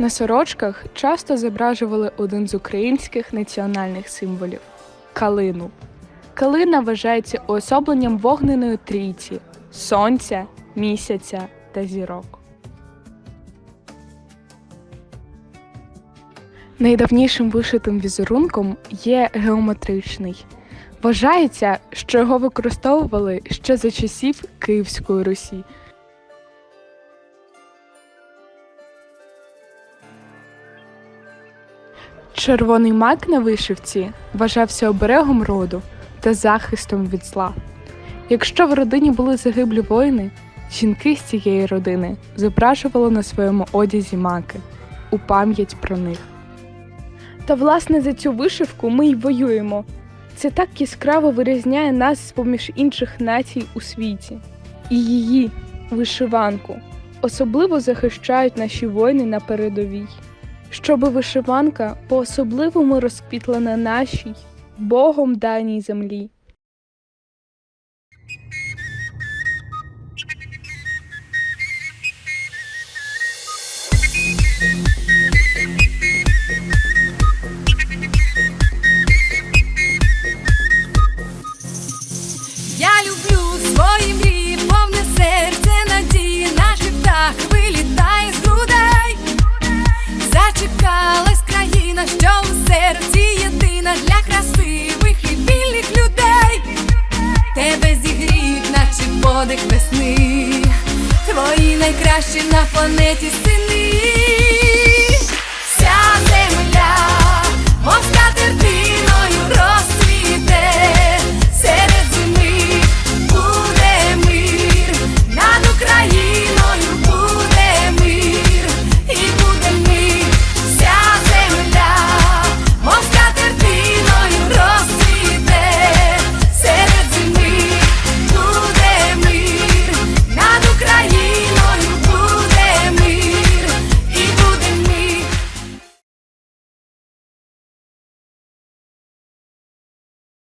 На сорочках часто зображували один з українських національних символів калину. Калина вважається уособленням вогненої трійці сонця, місяця та зірок. Найдавнішим вишитим візерунком є геометричний. Вважається, що його використовували ще за часів Київської Русі. Червоний мак на вишивці вважався оберегом роду та захистом від зла. Якщо в родині були загиблі воїни, жінки з цієї родини зображували на своєму одязі маки у пам'ять про них. Та власне за цю вишивку ми й воюємо. Це так яскраво вирізняє нас з поміж інших націй у світі. І її вишиванку особливо захищають наші воїни на передовій. Щоби вишиванка по-особливому розквітла на нашій Богом даній землі. Зачекалась країна, що у серці єдина для красивих і вільних людей. Тебе зігріють, наче подих весни. Твої найкращі на планеті сини.